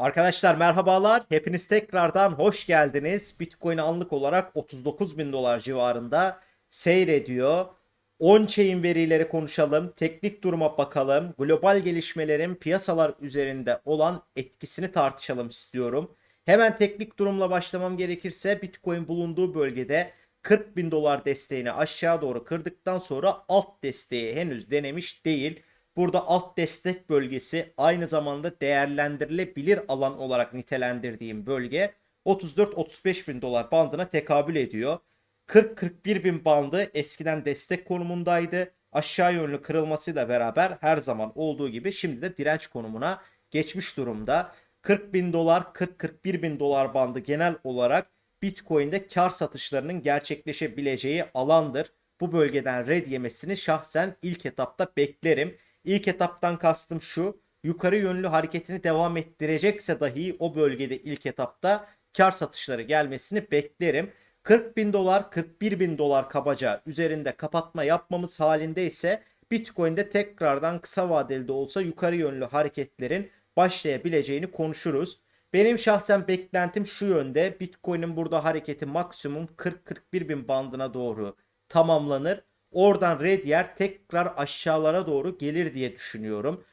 Arkadaşlar merhabalar. Hepiniz tekrardan hoş geldiniz. Bitcoin anlık olarak 39 bin dolar civarında seyrediyor. On-chain verileri konuşalım. Teknik duruma bakalım. Global gelişmelerin piyasalar üzerinde olan etkisini tartışalım istiyorum. Hemen teknik durumla başlamam gerekirse Bitcoin bulunduğu bölgede 40 bin dolar desteğini aşağı doğru kırdıktan sonra alt desteği henüz denemiş değil. Burada alt destek bölgesi aynı zamanda değerlendirilebilir alan olarak nitelendirdiğim bölge 34-35 bin dolar bandına tekabül ediyor. 40-41 bin bandı eskiden destek konumundaydı. Aşağı yönlü kırılmasıyla beraber her zaman olduğu gibi şimdi de direnç konumuna geçmiş durumda. 40 bin dolar 40-41 bin dolar bandı genel olarak Bitcoin'de kar satışlarının gerçekleşebileceği alandır. Bu bölgeden red yemesini şahsen ilk etapta beklerim. İlk etaptan kastım şu. Yukarı yönlü hareketini devam ettirecekse dahi o bölgede ilk etapta kar satışları gelmesini beklerim. 40 bin dolar 41 bin dolar kabaca üzerinde kapatma yapmamız halinde ise Bitcoin'de tekrardan kısa vadeli de olsa yukarı yönlü hareketlerin başlayabileceğini konuşuruz. Benim şahsen beklentim şu yönde. Bitcoin'in burada hareketi maksimum 40-41 bin bandına doğru tamamlanır. Oradan red yer tekrar aşağılara doğru gelir diye düşünüyorum.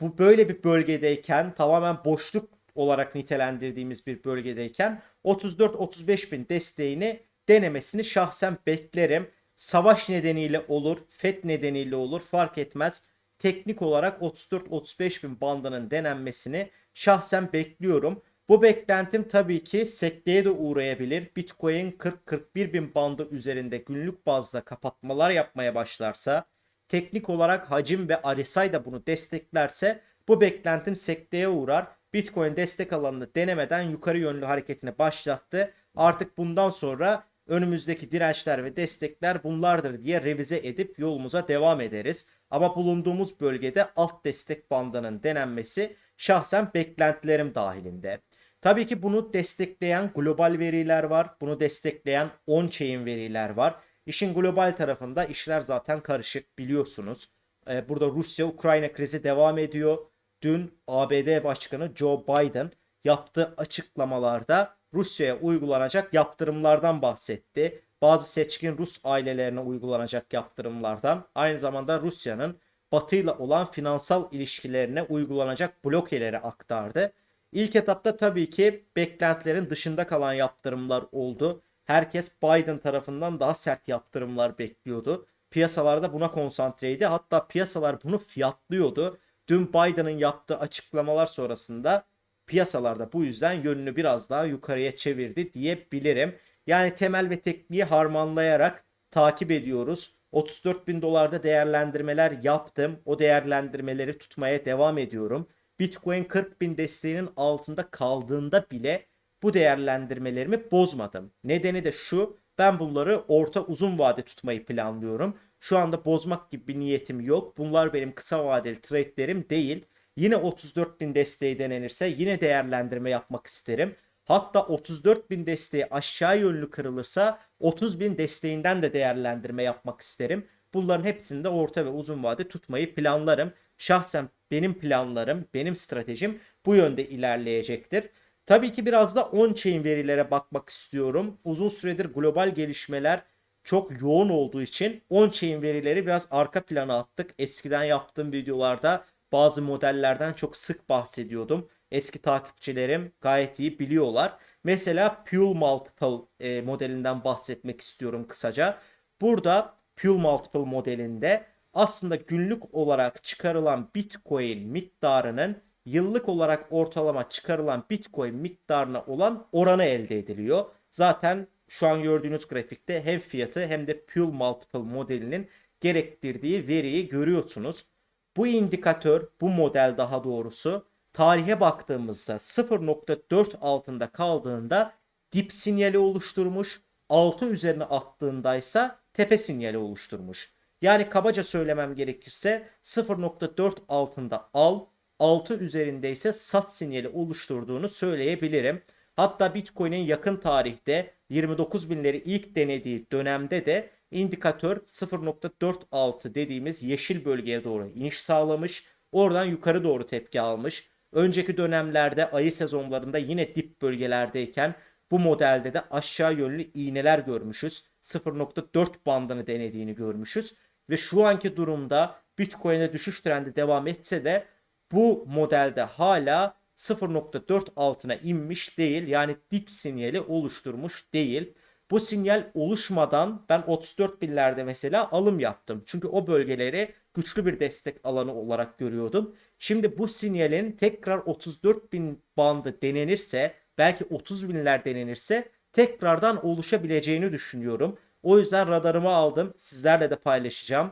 Bu böyle bir bölgedeyken tamamen boşluk olarak nitelendirdiğimiz bir bölgedeyken 34-35 bin desteğini denemesini şahsen beklerim. Savaş nedeniyle olur, FED nedeniyle olur fark etmez. Teknik olarak 34-35 bin bandının denenmesini şahsen bekliyorum. Bu beklentim tabii ki sekteye de uğrayabilir. Bitcoin 40-41 bin bandı üzerinde günlük bazda kapatmalar yapmaya başlarsa, teknik olarak hacim ve RSI da bunu desteklerse bu beklentim sekteye uğrar. Bitcoin destek alanını denemeden yukarı yönlü hareketini başlattı. Artık bundan sonra önümüzdeki dirençler ve destekler bunlardır diye revize edip yolumuza devam ederiz. Ama bulunduğumuz bölgede alt destek bandının denenmesi şahsen beklentilerim dahilinde. Tabii ki bunu destekleyen global veriler var. Bunu destekleyen on-chain veriler var. İşin global tarafında işler zaten karışık biliyorsunuz. Ee, burada Rusya-Ukrayna krizi devam ediyor. Dün ABD Başkanı Joe Biden yaptığı açıklamalarda Rusya'ya uygulanacak yaptırımlardan bahsetti. Bazı seçkin Rus ailelerine uygulanacak yaptırımlardan, aynı zamanda Rusya'nın Batı'yla olan finansal ilişkilerine uygulanacak blokeleri aktardı. İlk etapta tabii ki beklentilerin dışında kalan yaptırımlar oldu. Herkes Biden tarafından daha sert yaptırımlar bekliyordu. Piyasalarda buna konsantreydi. Hatta piyasalar bunu fiyatlıyordu. Dün Biden'ın yaptığı açıklamalar sonrasında piyasalarda bu yüzden yönünü biraz daha yukarıya çevirdi diyebilirim. Yani temel ve tekniği harmanlayarak takip ediyoruz. 34 bin dolarda değerlendirmeler yaptım. O değerlendirmeleri tutmaya devam ediyorum. Bitcoin 40 bin desteğinin altında kaldığında bile bu değerlendirmelerimi bozmadım. Nedeni de şu ben bunları orta uzun vade tutmayı planlıyorum. Şu anda bozmak gibi bir niyetim yok. Bunlar benim kısa vadeli trade'lerim değil. Yine 34 bin desteği denenirse yine değerlendirme yapmak isterim. Hatta 34 bin desteği aşağı yönlü kırılırsa 30 bin desteğinden de değerlendirme yapmak isterim. Bunların hepsini de orta ve uzun vade tutmayı planlarım. Şahsen benim planlarım, benim stratejim bu yönde ilerleyecektir. Tabii ki biraz da on-chain verilere bakmak istiyorum. Uzun süredir global gelişmeler çok yoğun olduğu için on-chain verileri biraz arka plana attık. Eskiden yaptığım videolarda bazı modellerden çok sık bahsediyordum. Eski takipçilerim gayet iyi biliyorlar. Mesela Pure Multiple e, modelinden bahsetmek istiyorum kısaca. Burada Pure Multiple modelinde aslında günlük olarak çıkarılan Bitcoin miktarının yıllık olarak ortalama çıkarılan Bitcoin miktarına olan oranı elde ediliyor. Zaten şu an gördüğünüz grafikte hem fiyatı hem de Pure Multiple modelinin gerektirdiği veriyi görüyorsunuz. Bu indikatör, bu model daha doğrusu tarihe baktığımızda 0.4 altında kaldığında dip sinyali oluşturmuş, 6 üzerine attığındaysa tepe sinyali oluşturmuş. Yani kabaca söylemem gerekirse 0.4 altında al, 6 üzerinde ise sat sinyali oluşturduğunu söyleyebilirim. Hatta Bitcoin'in yakın tarihte 29 binleri ilk denediği dönemde de indikatör 0.46 dediğimiz yeşil bölgeye doğru iniş sağlamış. Oradan yukarı doğru tepki almış. Önceki dönemlerde ayı sezonlarında yine dip bölgelerdeyken bu modelde de aşağı yönlü iğneler görmüşüz. 0.4 bandını denediğini görmüşüz. Ve şu anki durumda Bitcoin'e düşüş trendi devam etse de bu modelde hala 0.4 altına inmiş değil. Yani dip sinyali oluşturmuş değil. Bu sinyal oluşmadan ben 34 binlerde mesela alım yaptım. Çünkü o bölgeleri güçlü bir destek alanı olarak görüyordum. Şimdi bu sinyalin tekrar 34 bin bandı denenirse belki 30 binler denenirse tekrardan oluşabileceğini düşünüyorum. O yüzden radarıma aldım. Sizlerle de paylaşacağım.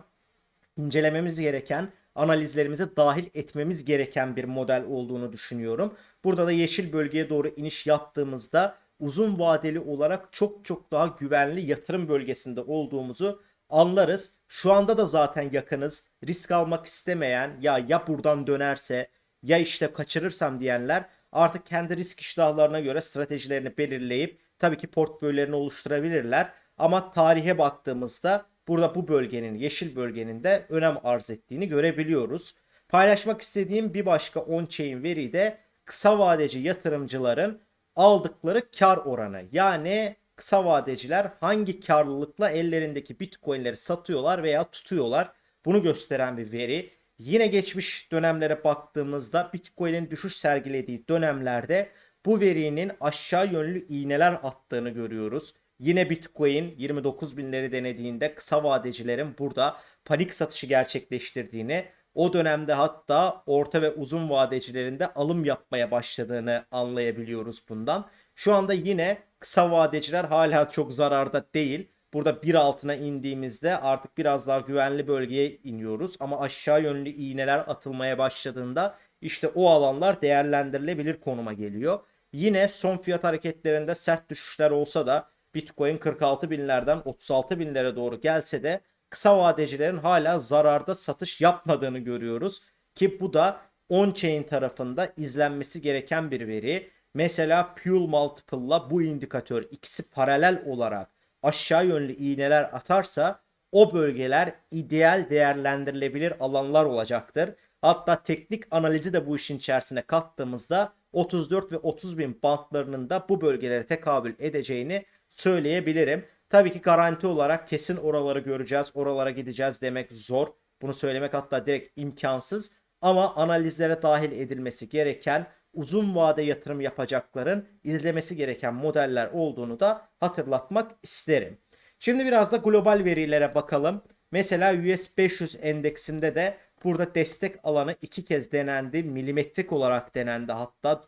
İncelememiz gereken, analizlerimize dahil etmemiz gereken bir model olduğunu düşünüyorum. Burada da yeşil bölgeye doğru iniş yaptığımızda uzun vadeli olarak çok çok daha güvenli yatırım bölgesinde olduğumuzu anlarız. Şu anda da zaten yakınız. Risk almak istemeyen ya ya buradan dönerse ya işte kaçırırsam diyenler artık kendi risk iştahlarına göre stratejilerini belirleyip tabii ki portföylerini oluşturabilirler. Ama tarihe baktığımızda burada bu bölgenin, yeşil bölgenin de önem arz ettiğini görebiliyoruz. Paylaşmak istediğim bir başka on-chain veri de kısa vadeci yatırımcıların aldıkları kar oranı. Yani kısa vadeciler hangi karlılıkla ellerindeki bitcoinleri satıyorlar veya tutuyorlar. Bunu gösteren bir veri. Yine geçmiş dönemlere baktığımızda Bitcoin'in düşüş sergilediği dönemlerde bu verinin aşağı yönlü iğneler attığını görüyoruz. Yine Bitcoin 29 binleri denediğinde kısa vadecilerin burada panik satışı gerçekleştirdiğini, o dönemde hatta orta ve uzun vadecilerin de alım yapmaya başladığını anlayabiliyoruz bundan. Şu anda yine kısa vadeciler hala çok zararda değil. Burada bir altına indiğimizde artık biraz daha güvenli bölgeye iniyoruz. Ama aşağı yönlü iğneler atılmaya başladığında işte o alanlar değerlendirilebilir konuma geliyor. Yine son fiyat hareketlerinde sert düşüşler olsa da Bitcoin 46 binlerden 36 binlere doğru gelse de kısa vadecilerin hala zararda satış yapmadığını görüyoruz. Ki bu da on-chain tarafında izlenmesi gereken bir veri. Mesela Puel Multiple'la bu indikatör ikisi paralel olarak aşağı yönlü iğneler atarsa o bölgeler ideal değerlendirilebilir alanlar olacaktır. Hatta teknik analizi de bu işin içerisine kattığımızda 34 ve 30 bin bantlarının da bu bölgelere tekabül edeceğini söyleyebilirim. Tabii ki garanti olarak kesin oraları göreceğiz, oralara gideceğiz demek zor. Bunu söylemek hatta direkt imkansız. Ama analizlere dahil edilmesi gereken uzun vade yatırım yapacakların izlemesi gereken modeller olduğunu da hatırlatmak isterim. Şimdi biraz da global verilere bakalım. Mesela US 500 endeksinde de burada destek alanı iki kez denendi. Milimetrik olarak denendi. Hatta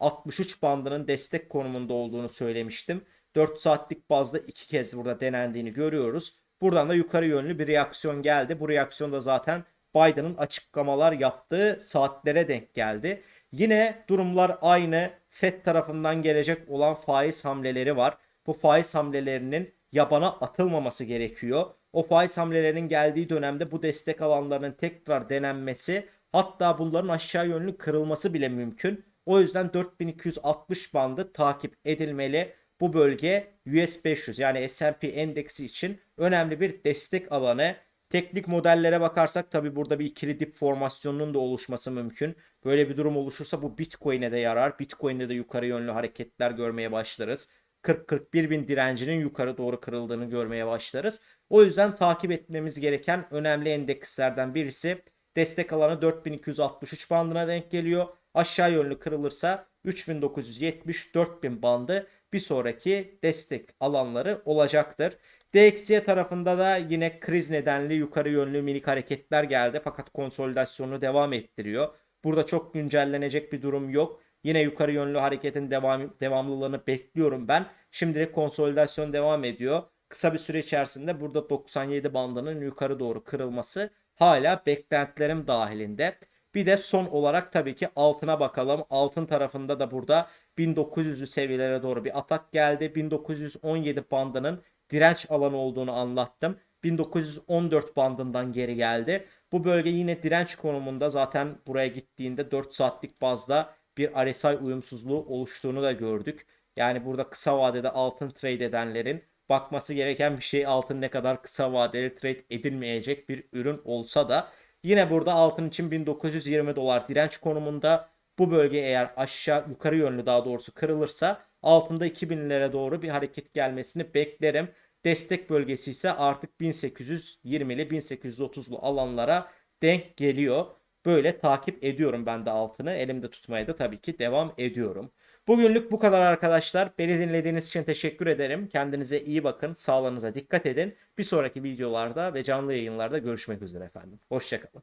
4263 bandının destek konumunda olduğunu söylemiştim. 4 saatlik bazda iki kez burada denendiğini görüyoruz. Buradan da yukarı yönlü bir reaksiyon geldi. Bu reaksiyon da zaten Biden'ın açıklamalar yaptığı saatlere denk geldi. Yine durumlar aynı. FED tarafından gelecek olan faiz hamleleri var. Bu faiz hamlelerinin yabana atılmaması gerekiyor. O faiz hamlelerinin geldiği dönemde bu destek alanlarının tekrar denenmesi hatta bunların aşağı yönlü kırılması bile mümkün. O yüzden 4260 bandı takip edilmeli. Bu bölge US 500 yani S&P endeksi için önemli bir destek alanı. Teknik modellere bakarsak tabi burada bir ikili dip formasyonunun da oluşması mümkün. Böyle bir durum oluşursa bu Bitcoin'e de yarar. Bitcoin'de de yukarı yönlü hareketler görmeye başlarız. 40-41 bin direncinin yukarı doğru kırıldığını görmeye başlarız. O yüzden takip etmemiz gereken önemli endekslerden birisi destek alanı 4263 bandına denk geliyor. Aşağı yönlü kırılırsa 3970-4000 bandı bir sonraki destek alanları olacaktır. DXY tarafında da yine kriz nedenli yukarı yönlü minik hareketler geldi fakat konsolidasyonu devam ettiriyor. Burada çok güncellenecek bir durum yok. Yine yukarı yönlü hareketin devam, devamlılığını bekliyorum ben. Şimdilik konsolidasyon devam ediyor. Kısa bir süre içerisinde burada 97 bandının yukarı doğru kırılması hala beklentilerim dahilinde. Bir de son olarak tabii ki altına bakalım. Altın tarafında da burada 1900'lü seviyelere doğru bir atak geldi. 1917 bandının direnç alanı olduğunu anlattım. 1914 bandından geri geldi. Bu bölge yine direnç konumunda zaten buraya gittiğinde 4 saatlik bazda bir RSI uyumsuzluğu oluştuğunu da gördük. Yani burada kısa vadede altın trade edenlerin bakması gereken bir şey altın ne kadar kısa vadeli trade edilmeyecek bir ürün olsa da Yine burada altın için 1920 dolar direnç konumunda. Bu bölge eğer aşağı yukarı yönlü daha doğrusu kırılırsa altında 2000'lere doğru bir hareket gelmesini beklerim. Destek bölgesi ise artık 1820'li 1830'lu alanlara denk geliyor. Böyle takip ediyorum ben de altını. Elimde tutmaya da tabii ki devam ediyorum. Bugünlük bu kadar arkadaşlar. Beni dinlediğiniz için teşekkür ederim. Kendinize iyi bakın. Sağlığınıza dikkat edin. Bir sonraki videolarda ve canlı yayınlarda görüşmek üzere efendim. Hoşçakalın.